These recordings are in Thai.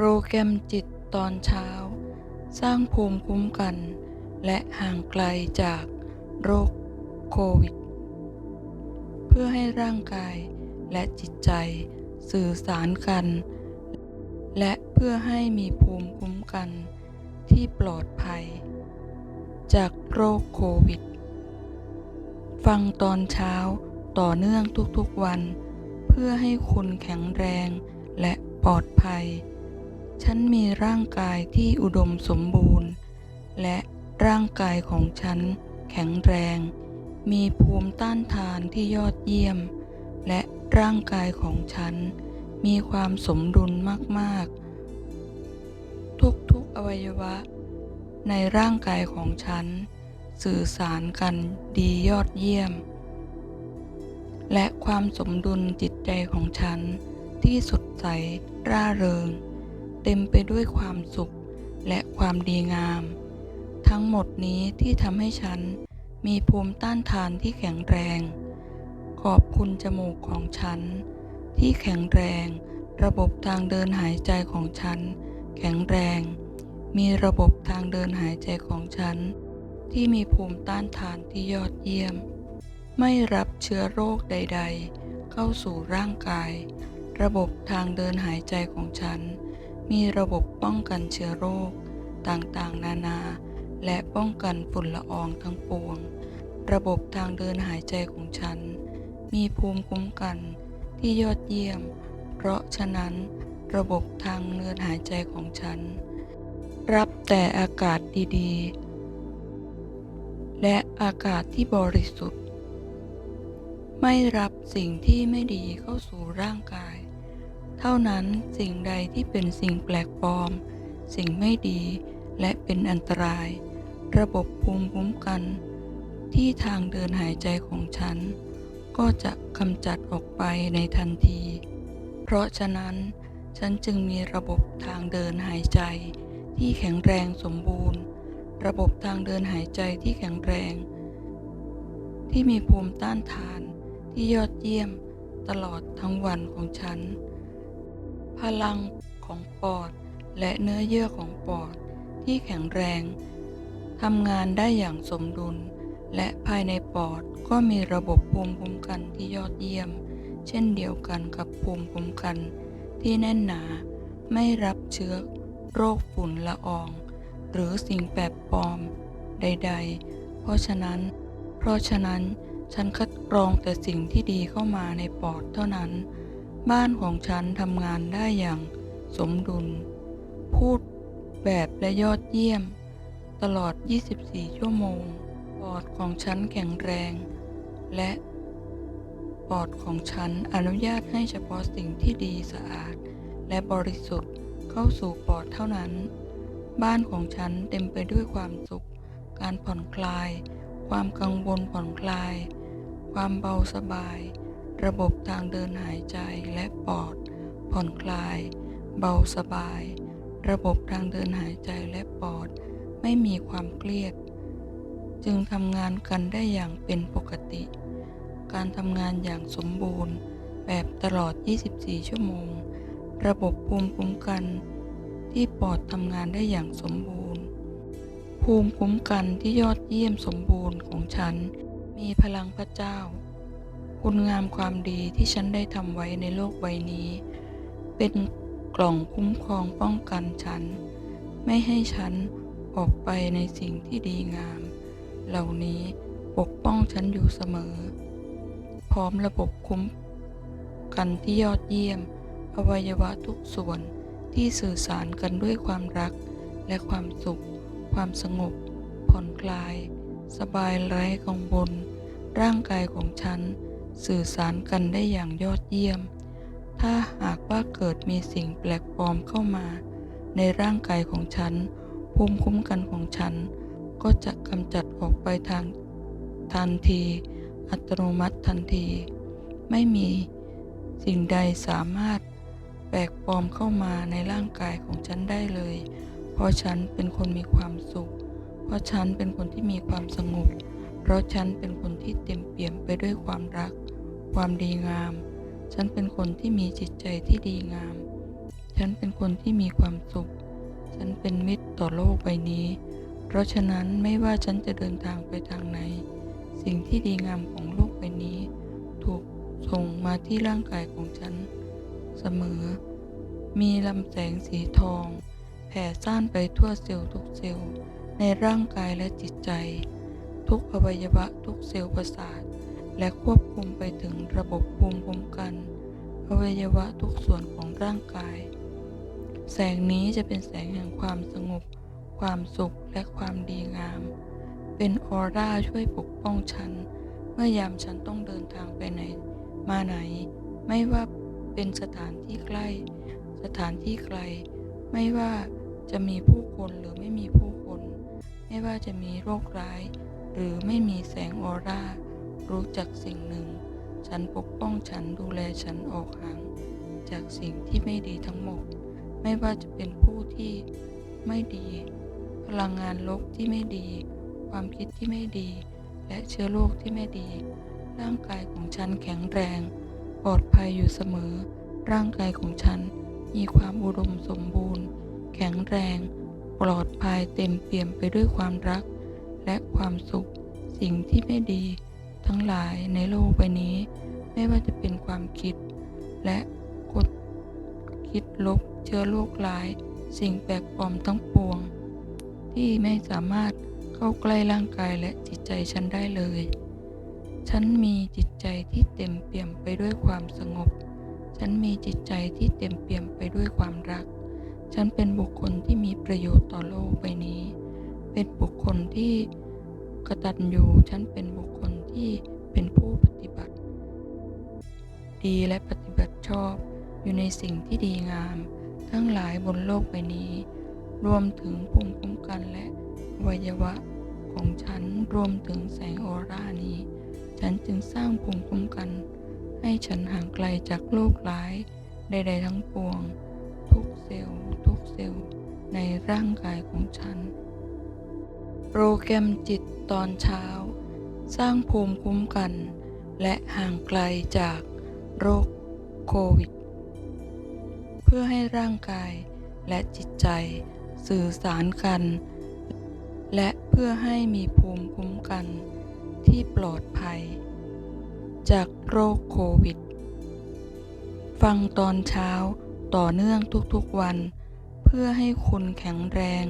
โปรแกรมจิตตอนเช้า สร้างภูมิคุ้มกัน และห่างไกลจากโรคโควิด เพื่อให้ร่างกายและจิตใจสื่อสารกัน และเพื่อให้มีภูมิคุ้มกันที่ปลอดภัย จากโรคโควิด ฟังตอนเช้าต่อเนื่องทุกๆวัน เพื่อให้คุณแข็งแรงและปลอดภัย ฉันมีร่างกายที่อุดมสมบูรณ์ และร่างกายของฉันแข็งแรง มีภูมิต้านทานที่ยอดเยี่ยม และร่างกายของฉัน มีความสมดุลมาก ๆ ทุก ๆ อวัยวะ ในร่างกายของฉัน สื่อสารกันดียอดเยี่ยม และความสมดุลจิตใจของฉันที่สดใสร่าเริง เต็มไปด้วยความสุขและความดีงาม ทั้งหมดนี้ที่ทำให้ฉันมีภูมิต้านทานที่แข็งแรง ขอบคุณจมูกของฉัน ที่แข็งแรง ระบบทางเดินหายใจของฉัน แข็งแรง มีระบบทางเดินหายใจของฉัน ที่มีภูมิต้านทานที่ยอดเยี่ยม ไม่รับเชื้อโรคใด ๆ เข้าสู่ร่างกาย ระบบทางเดินหายใจของฉัน มีระบบป้องกันเชื้อโรค ต่างๆ นานา และป้องกันฝุ่นละอองทั้งปวง ระบบทางเดินหายใจของฉัน มีภูมิคุ้มกันที่ยอดเยี่ยม เพราะฉะนั้นระบบทางเดินหายใจของฉัน รับแต่อากาศดีๆ และอากาศที่บริสุทธิ์ ไม่รับสิ่งที่ไม่ดีเข้าสู่ร่างกาย เท่านั้นสิ่งใดที่เป็นสิ่งแปลกปลอม สิ่งไม่ดีและเป็นอันตราย ระบบภูมิคุ้มกัน ที่ทางเดินหายใจของฉัน ก็จะกำจัดออกไปในทันที เพราะฉะนั้นฉันจึงมีระบบทางเดินหายใจ ที่แข็งแรงสมบูรณ์ ระบบทางเดินหายใจที่แข็งแรง ที่มีภูมิต้านทานที่ยอดเยี่ยมตลอดทั้งวันของฉัน พลังของปอด และเนื้อเยื่อของปอด ที่แข็งแรงทำงานได้อย่างสมดุล และภายในปอดก็มีระบบภูมิคุ้มกันที่ยอดเยี่ยม เช่นเดียวกันกับภูมิคุ้มกัน ที่แน่นหนา ไม่รับเชื้อ โรคฝุ่นละออง หรือสิ่งแปลกปลอม ใด ๆ เพราะฉะนั้น เพราะฉะนั้นฉันคัดกรองแต่สิ่งที่ดีเข้ามาในปอดเท่านั้น บ้านของฉันทำงานได้อย่างสมดุล พูดแบบและยอดเยี่ยม ตลอด 24 ชั่วโมง ปอดของฉันแข็งแรง และปอดของฉันอนุญาตให้เฉพาะสิ่งที่ดีสะอาด และบริสุทธิ์เข้าสู่ปอดเท่านั้น บ้านของฉันเต็มไปด้วยความสุข การผ่อนคลาย ความกังวลผ่อนคลาย ความเบาสบาย ระบบทางเดินหายใจและปอด ผ่อนคลาย เบาสบาย ระบบทางเดินหายใจและปอด ไม่มีความเครียด จึงทำงานกันได้อย่างเป็นปกติ การทำงานอย่างสมบูรณ์แบบตลอด 24 ชั่วโมง ระบบภูมิคุ้มกันที่ปอดทำงานได้อย่างสมบูรณ์ ภูมิคุ้มกันที่ยอดเยี่ยมสมบูรณ์ของฉัน มีพลังพระเจ้า คุณงามความดีที่ฉันได้ทำไว้ในโลกใบนี้ เป็นกล่องคุ้มครองป้องกันฉัน ไม่ให้ฉันออกไปในสิ่งที่ดีงาม เหล่านี้ปกป้องฉันอยู่เสมอ พร้อมระบบคุ้มกันที่ยอดเยี่ยม อวัยวะทุกส่วนที่สื่อสารกันด้วยความรักและความสุข ความสงบ ผ่อนคลาย สบายไร้กังวลร่างกายของฉัน สื่อสารกันได้อย่างยอดเยี่ยม ถ้าหากว่าเกิดมีสิ่งแปลกปลอมเข้ามา ในร่างกายของฉัน ภูมิคุ้มกันของฉัน ก็จะกำจัดออกไปทางทันที อัตโนมัติทันที ไม่มีสิ่งใดสามารถแปลกปลอมเข้ามาในร่างกายของฉันได้เลย เพราะฉันเป็นคนมีความสุข เพราะฉันเป็นคนที่มีความสงบ เพราะฉันเป็นคนที่เต็มเปี่ยมไปด้วยความรัก ความดีงาม ฉันเป็นคนที่มีจิตใจที่ดีงาม ฉันเป็นคนที่มีความสุข ฉันเป็นมิตรต่อโลกใบนี้ เพราะฉะนั้นไม่ว่าฉันจะเดินทางไปทางไหน สิ่งที่ดีงามของโลกใบนี้ ถูกส่งมาที่ร่างกายของฉัน เสมอ มีลำแสงสีทอง แผ่ซ่านไปทั่วเซลล์ทุกเซลล์ในร่างกายและจิตใจ ทุกอวัยวะทุกเซลล์ประสาท และควบคุมไปถึงระบบภูมิคุ้มกัน อวัยวะทุกส่วนของร่างกาย แสงนี้จะเป็นแสงแห่งความสงบ ความสุขและความดีงาม เป็นออร่าช่วยปกป้องฉัน เมื่อยามฉันต้องเดินทางไปไหน มาไหน ไม่ว่าเป็นสถานที่ใกล้ สถานที่ไกล ไม่ว่าจะมีผู้คนหรือไม่มีผู้คน ไม่ว่าจะมีโรคร้าย หรือไม่มีแสงออร่า รู้จักสิ่งหนึ่ง ฉันปกป้องฉันดูแลฉันออกห่าง จากสิ่งที่ไม่ดีทั้งหมด ไม่ว่าจะเป็นผู้ที่ไม่ดี พลังงานลบที่ไม่ดี ความคิดที่ไม่ดี และเชื้อโรคที่ไม่ดี ร่างกายของฉันแข็งแรง ปลอดภัยอยู่เสมอ ร่างกายของฉันมีความอุดมสมบูรณ์ แข็งแรง ปลอดภัยเต็มเปี่ยมไปด้วยความรัก และความสุข สิ่งที่ไม่ดี ทั้งหลายในโลกใบนี้ ไม่ว่าจะเป็นความคิด และกดคิดลบเชื้อโรคร้าย สิ่งแปลกปลอมทั้งปวง ที่ไม่สามารถเข้าใกล้ร่างกายและจิตใจฉันได้เลย ฉันมีจิตใจที่เต็มเปี่ยมไปด้วยความสงบ ฉันมีจิตใจที่เต็มเปี่ยมไปด้วยความรัก ฉันเป็นบุคคลที่มีประโยชน์ต่อโลกใบนี้ เป็นบุคคลที่กตัญญูฉันเป็นบุคคล ที่เป็นผู้ปฏิบัติ ดีและปฏิบัติชอบอยู่ในสิ่งที่ดีงาม ทั้งหลายบนโลกใบนี้ รวมถึงภูมิคุ้มกันและอวัยวะของฉันรวมถึงแสงออร่านี้ ฉันจึงสร้างภูมิคุ้มกัน ให้ฉันห่างไกลจากโรคร้ายใดๆทั้งปวง ทุกเซลล์ทุกเซลล์ในร่างกายของฉัน โปรแกรมจิตตอนเช้า สร้างภูมิคุ้มกัน และห่างไกลจากโรคโควิด เพื่อให้ร่างกายและจิตใจสื่อสารกัน และเพื่อให้มีภูมิคุ้มกันที่ปลอดภัย จากโรคโควิด ฟังตอนเช้าต่อเนื่องทุกๆวัน เพื่อให้คุณแข็งแรง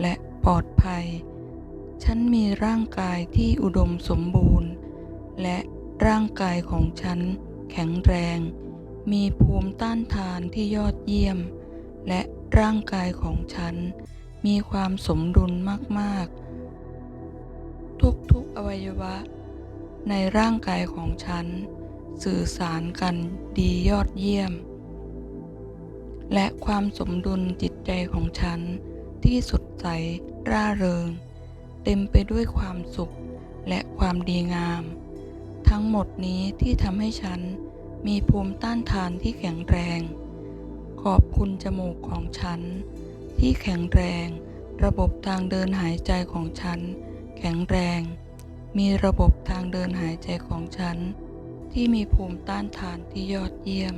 และปลอดภัย ฉันมีร่างกายที่อุดมสมบูรณ์ และร่างกายของฉันแข็งแรง มีภูมิต้านทานที่ยอดเยี่ยม และร่างกายของฉัน มีความสมดุลมากๆ ทุกๆอวัยวะ ในร่างกายของฉัน สื่อสารกันดียอดเยี่ยม และความสมดุลจิตใจของฉันที่สดใสร่าเริง เต็มไปด้วยความสุขและความดีงาม ทั้งหมดนี้ที่ทำให้ฉันมีภูมิต้านทานที่แข็งแรง ขอบคุณจมูกของฉัน ที่แข็งแรง ระบบทางเดินหายใจของฉัน แข็งแรง มีระบบทางเดินหายใจของฉัน ที่มีภูมิต้านทานที่ยอดเยี่ยม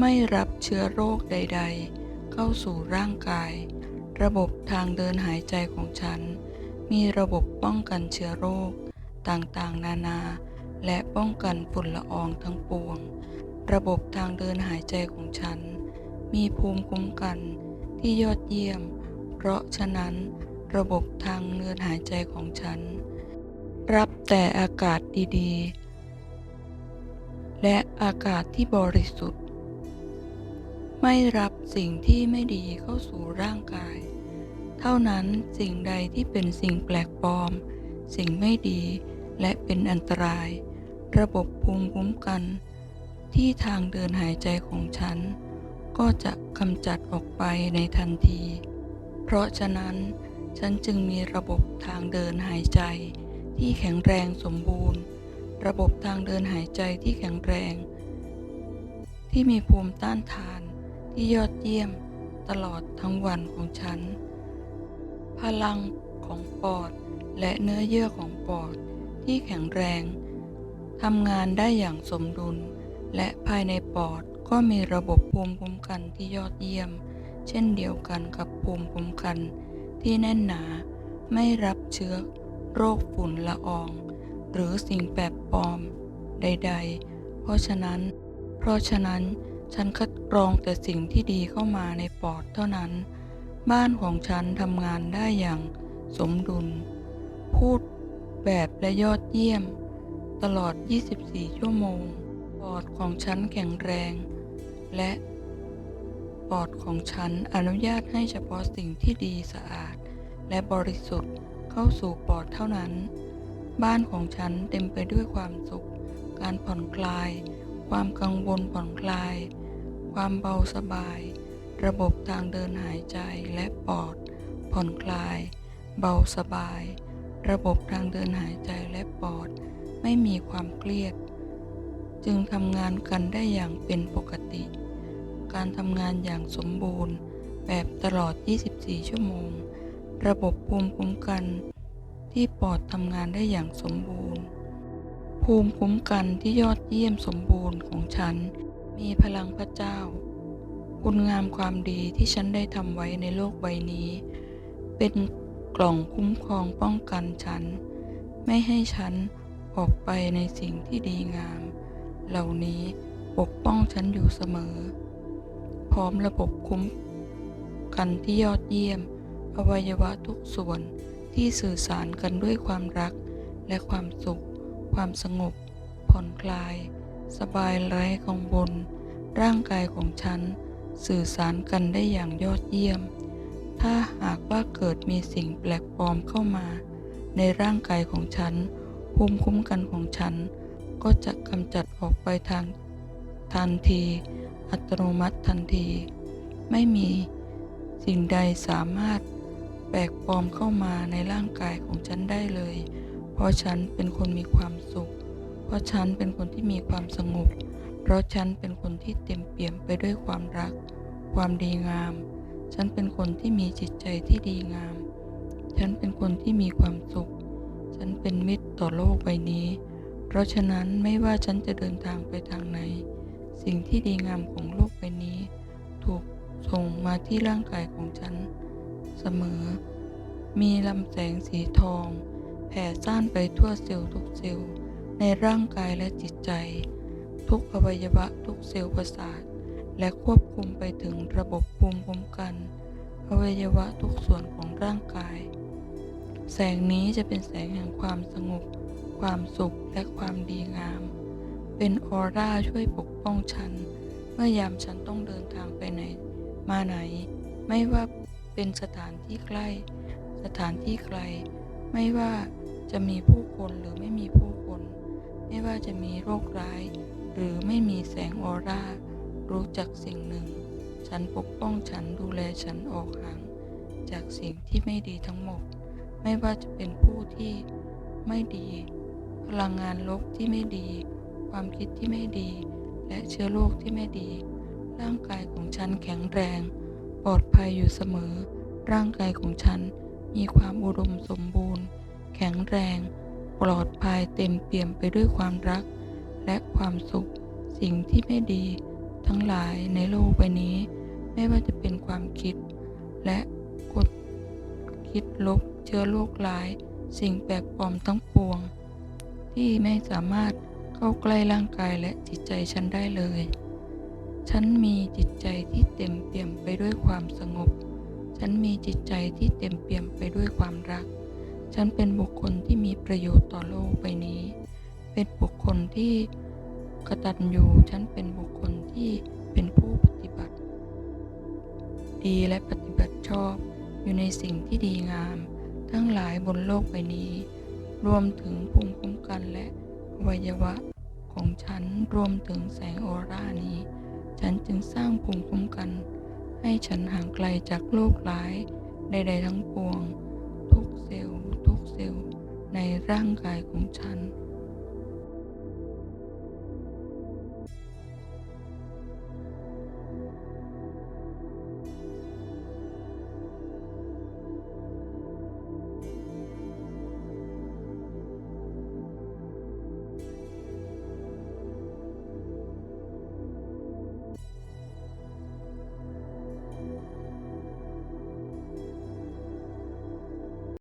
ไม่รับเชื้อโรคใด ๆ เข้าสู่ร่างกาย ระบบทางเดินหายใจของฉัน มีระบบป้องกันเชื้อโรค ต่างๆ นานา และป้องกันฝุ่นละอองทั้งปวง ระบบทางเดินหายใจของฉัน มีภูมิคุ้มกันที่ยอดเยี่ยม เพราะฉะนั้นระบบทางเดินหายใจของฉัน รับแต่อากาศดีๆ และอากาศที่บริสุทธิ์ ไม่รับสิ่งที่ไม่ดีเข้าสู่ร่างกาย เท่านั้นสิ่งใดที่เป็นสิ่งแปลกปลอม สิ่งไม่ดีและเป็นอันตราย ระบบภูมิคุ้มกัน ที่ทางเดินหายใจของฉัน ก็จะกำจัดออกไปในทันที เพราะฉะนั้นฉันจึงมีระบบทางเดินหายใจ ที่แข็งแรงสมบูรณ์ ระบบทางเดินหายใจที่แข็งแรง ที่มีภูมิต้านทานที่ยอดเยี่ยมตลอดทั้งวันของฉัน พลังของปอด และเนื้อเยื่อของปอดที่แข็งแรงทำงานได้อย่างสมดุล และภายในปอดก็มีระบบภูมิคุ้มกันที่ยอดเยี่ยม เช่นเดียวกันกับภูมิคุ้มกัน ที่แน่นหนา ไม่รับเชื้อ โรคฝุ่นละออง หรือสิ่งแปลกปลอม ใด ๆ เพราะฉะนั้น เพราะฉะนั้นฉันคัดกรองแต่สิ่งที่ดีเข้ามาในปอดเท่านั้น บ้านของฉันทำงานได้อย่างสมดุล พูดแบบและยอดเยี่ยม ตลอด 24 ชั่วโมง ปอดของฉันแข็งแรง และปอดของฉันอนุญาตให้เฉพาะสิ่งที่ดีสะอาด และบริสุทธิ์เข้าสู่ปอดเท่านั้น บ้านของฉันเต็มไปด้วยความสุข การผ่อนคลาย ความกังวลผ่อนคลาย ความเบาสบาย ระบบทางเดินหายใจและปอด ผ่อนคลาย เบาสบาย ระบบทางเดินหายใจและปอด ไม่มีความเครียด จึงทำงานกันได้อย่างเป็นปกติ การทำงานอย่างสมบูรณ์แบบตลอด 24 ชั่วโมง ระบบภูมิคุ้มกันที่ปอดทำงานได้อย่างสมบูรณ์ ภูมิคุ้มกันที่ยอดเยี่ยมสมบูรณ์ของฉัน มีพลังพระเจ้า คุณงามความดีที่ฉันได้ทำไว้ในโลกใบนี้ เป็นกล่องคุ้มครองป้องกันฉัน ไม่ให้ฉันออกไปในสิ่งที่ดีงาม เหล่านี้ปกป้องฉันอยู่เสมอ พร้อมระบบคุ้มกันที่ยอดเยี่ยม อวัยวะทุกส่วนที่สื่อสารกันด้วยความรัก และความสุข ความสงบ ผ่อนคลาย สบายไร้กังวลร่างกายของฉัน สื่อสารกันได้อย่างยอดเยี่ยม ถ้าหากว่าเกิดมีสิ่งแปลกปลอมเข้ามา ในร่างกายของฉัน ภูมิคุ้มกันของฉัน ก็จะกำจัดออกไปทางทันที อัตโนมัติทันที ไม่มีสิ่งใดสามารถแปลกปลอมเข้ามาในร่างกายของฉันได้เลย เพราะฉันเป็นคนมีความสุข เพราะฉันเป็นคนที่มีความสงบ เพราะฉันเป็นคนที่เต็มเปี่ยมไปด้วยความรัก ความดีงาม ฉันเป็นคนที่มีจิตใจที่ดีงาม ฉันเป็นคนที่มีความสุข ฉันเป็นมิตรต่อโลกใบนี้ เพราะฉะนั้นไม่ว่าฉันจะเดินทางไปทางไหน สิ่งที่ดีงามของโลกใบนี้ ถูกส่งมาที่ร่างกายของฉัน เสมอ มีลำแสงสีทอง แผ่ซ่านไปทั่วเซลล์ทุกเซลล์ในร่างกายและจิตใจ ทุกอวัยวะทุกเซลล์ประสาท และควบคุมไปถึงระบบภูมิคุ้มกัน อวัยวะทุกส่วนของร่างกาย แสงนี้จะเป็นแสงแห่งความสงบ ความสุขและความดีงาม เป็นออร่าช่วยปกป้องฉัน เมื่อยามฉันต้องเดินทางไปไหน มาไหน ไม่ว่าเป็นสถานที่ใกล้ สถานที่ไกล ไม่ว่าจะมีผู้คนหรือไม่มีผู้คน ไม่ว่าจะมีโรคร้าย หรือไม่มีแสงออร่า รู้จักสิ่งหนึ่ง ฉันปกป้องฉันดูแลฉันออกห่าง จากสิ่งที่ไม่ดีทั้งหมด ไม่ว่าจะเป็นผู้ที่ไม่ดี พลังงานลบที่ไม่ดี ความคิดที่ไม่ดี และเชื้อโรคที่ไม่ดี ร่างกายของฉันแข็งแรง ปลอดภัยอยู่เสมอ ร่างกายของฉันมีความอุดมสมบูรณ์ แข็งแรง ปลอดภัยเต็มเปี่ยมไปด้วยความรัก และความสุข สิ่งที่ไม่ดี ทั้งหลายในโลกใบนี้ ไม่ว่าจะเป็นความคิด และกดคิดลบเชื้อโรคร้าย สิ่งแปลกปลอมทั้งปวง ที่ไม่สามารถเข้าใกล้ร่างกายและจิตใจฉันได้เลย ฉันมีจิตใจที่เต็มเปี่ยมไปด้วยความสงบ ฉันมีจิตใจที่เต็มเปี่ยมไปด้วยความรัก ฉันเป็นบุคคลที่มีประโยชน์ต่อโลกใบนี้ เป็นบุคคลที่ กตัญญูฉันเป็นบุคคลที่เป็นผู้ปฏิบัติ ดีและปฏิบัติชอบอยู่ในสิ่งที่ดีงาม ทั้งหลายบนโลกใบนี้ รวมถึงภูมิคุ้มกันและอวัยวะของฉันรวมถึงแสงออร่านี้ ฉันจึงสร้างภูมิคุ้มกัน ให้ฉันห่างไกลจากโรคร้ายใดๆทั้งปวง ทุกเซลล์ทุกเซลล์ในร่างกายของฉัน